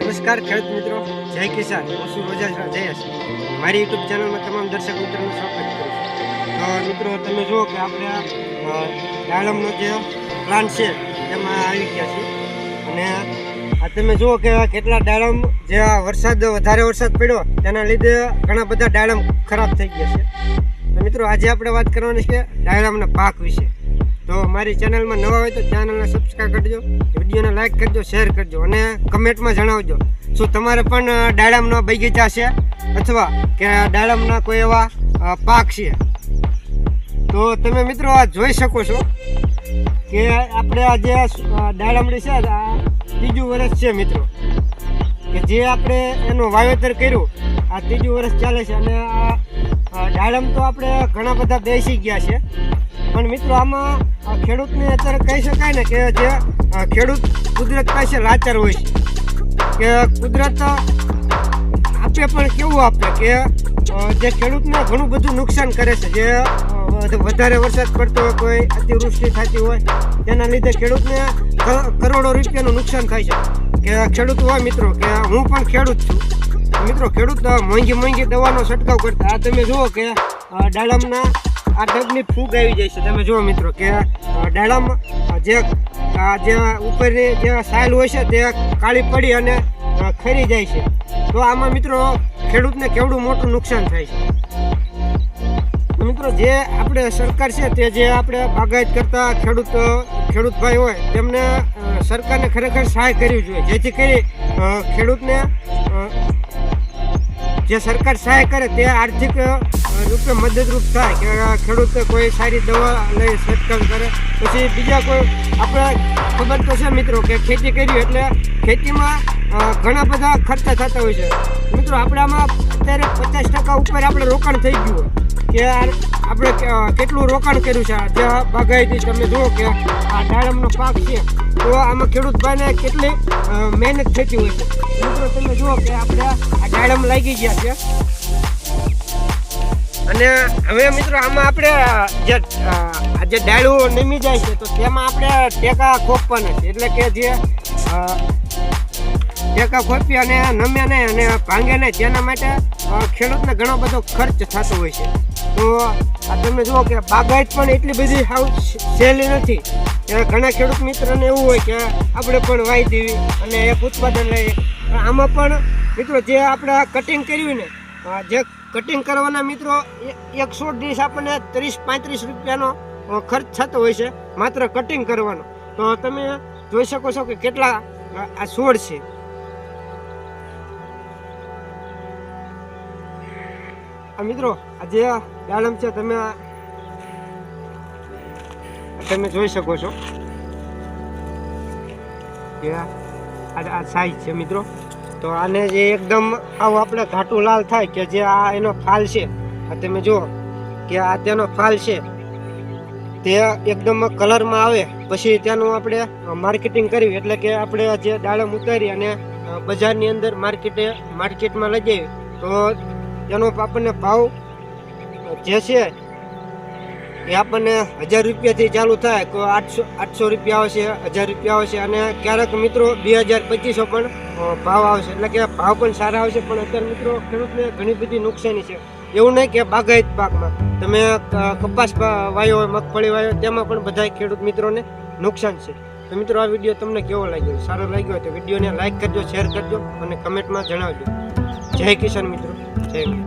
નમસ્કાર ખેડૂત મિત્રો. જય કિસાન. હું છું રોજા જયેશ મારી યુટ્યુબ ચેનલમાં તમામ દર્શક મિત્રોનું સ્વાગત કરું તો મિત્રો, તમે જુઓ કે આપણે દાડમનો જે પ્લાન છે, તેમાં આવી ગયા છે અને આ તમે જુઓ કે કેટલા દાડમ, જે વરસાદ, વધારે વરસાદ પડ્યો, તેના લીધે ઘણા બધા દાડમ ખરાબ થઈ ગયા છે. તો મિત્રો, આજે આપણે વાત કરવાની છે દાડમના પાક વિશે. તો મારી ચેનલમાં નવા હોય તો ચેનલને સબસ્ક્રાઈબ કરજો, વિડીયોને લાઈક કરજો શેર કરજો અને કમેન્ટમાં જણાવજો શું તમારે પણ દાડમના બગીચા છે અથવા કે દાડમના કોઈ એવા પાક છે? તો તમે મિત્રો આ જોઈ શકો છો કે આપણે આ જે દાડમડી છે, આ ત્રીજું વર્ષ છે મિત્રો. કે જે આપણે એનું વાવેતર કર્યું, આ ત્રીજું વર્ષ ચાલે છે અને આ દાડમ તો આપણે ઘણા બધા બેસી ગયા છે. પણ મિત્રો, આમાં ખેડૂતને અત્યારે કહી શકાય ને કે જે ખેડૂત કુદરત પાસે લાચાર હોય છે. કે કુદરત આપે પણ કેવું આપે કે જે ખેડૂતને ઘણું બધું નુકસાન કરે છે. જે વધારે વરસાદ પડતો હોય, કોઈ અતિવૃષ્ટિ થતી હોય, તેના લીધે ખેડૂતને કરોડો રૂપિયાનું નુકસાન થાય છે. કે ખેડૂત હોય મિત્રો, કે હું પણ ખેડૂત છું મિત્રો ખેડૂત મોંઘી મોંઘી દવાનો છંટકાવ કરતા આ તમે જુઓ કે અ, આ ડગની ફૂગ આવી જાય છે. તમે જુઓ મિત્રો કે અ, જે જે ઉપરની જે સાયલ હોય છે તે કાળી પડી અને ખરી જાય છે. તો આમાં મિત્રો ખેડૂતને કેવડું મોટું નુકસાન થાય છે? મિત્રો જે આપણે સરકાર છે તે જે આપણે બાગાયત કરતા ખેડૂત ખેડૂતભાઈ હોય તેમને સરકારને ખરેખર સહાય કરવી જોઈએ. જેથી કરી ખેડૂતને જે સરકાર સહાય કરે તે આર્થિક રૂપે મદદરૂપ થાય કે ખેડૂત કોઈ સારી દવા લઈ છંટકાવ કરે. પછી બીજા કોઈ, આપણે ખબર તો છે મિત્રો કે ખેતી કરી એટલે ખેતીમાં ઘણા બધા ખર્ચા થતા હોય છે. મિત્રો આપણામાં અત્યારે પચાસ ટકા ઉપર આપણે રોકાણ થઈ ગયું હોય. કે આપણે કેટલું રોકાણ કર્યું છે? જે બાગાયતી તમે જુઓ કે આ દાડમનો પાક છે, તો આમાં ખેડૂત ભાઈને કેટલી મહેનત થતી હોય છે. મિત્રો, તમે જુઓ કે આપણે આ દાડમ લાગી ગયા છે. અને હવે મિત્રો, આમાં આપણે જે જે ડાળું નમી જાય છે, તો તેમાં આપણે ટેકા ખોપવાના છે. એટલે કે જે ટેકા ખોપી અને નમ્યા નહીં અને ભાંગે નહીં તેના માટે ખેડૂતને ઘણો બધો ખર્ચ થતો હોય છે. તો તમે જુઓ કે બાગાયત પણ એટલી બધી હાવ સહેલી નથી. કે ઘણા ખેડૂત મિત્રોને એવું હોય કે આપણે પણ વાઈ દેવી અને એક ઉત્પાદન લઈએ. પણ આમાં પણ મિત્રો જે આપણે કટિંગ કર્યું ને જે કટિંગ કરવાના મિત્રો, એ- એક છોડ દીઠ આપણને ત્રીસ પાંત્રીસ રૂપિયાનો ખર્ચ થતો હોય છે, માત્ર કટિંગ કરવાનો. તો તમે જોઈ શકો છો કે કેટલા આ છોડ છે. આ મિત્રો, આ જે દાડમ છે, તમે તમે જોઈ શકો છો. કે આ સાઈઝ છે મિત્રો. તો આને જે એકદમ આવું આપણે ઘાટું લાલ થાય કે જે આ એનો ફાલ છે. આ તમે જુઓ કે આ તેનો ફાલ છે. તે એકદમ કલરમાં આવે. પછી તેનું આપણે માર્કેટિંગ કરવી એટલે કે આપણે જે દાડમ ઉતારી અને બજારની અંદર માર્કેટે માર્કેટમાં લઈ જઈએ. તો તેનો આપણને ભાવ જે છે એ આપણને હજાર રૂપિયાથી ચાલુ થાય તો આઠસો આઠસો રૂપિયા આવશે, હજાર રૂપિયા આવશે અને ક્યારેક મિત્રો બે હજાર પચીસો પણ ભાવ આવશે. એટલે કે ભાવ પણ સારા આવશે, પણ અત્યારે મિત્રો ખેડૂતને ઘણી બધી નુકસાની છે. એવું નહીં કે બાગાયત પાકમાં. તમે કપાસ વાયો હોય, મગફળી વાયો તેમાં પણ બધા ખેડૂત મિત્રોને નુકસાન છે. તો મિત્રો આ વીડિયો તમને કેવો લાગ્યો? સારો લાગ્યો હોય તો વિડીયોને લાઇક કરજો, શેર કરજો અને કમેન્ટમાં જણાવજો. જય કિસાન મિત્રો, જય.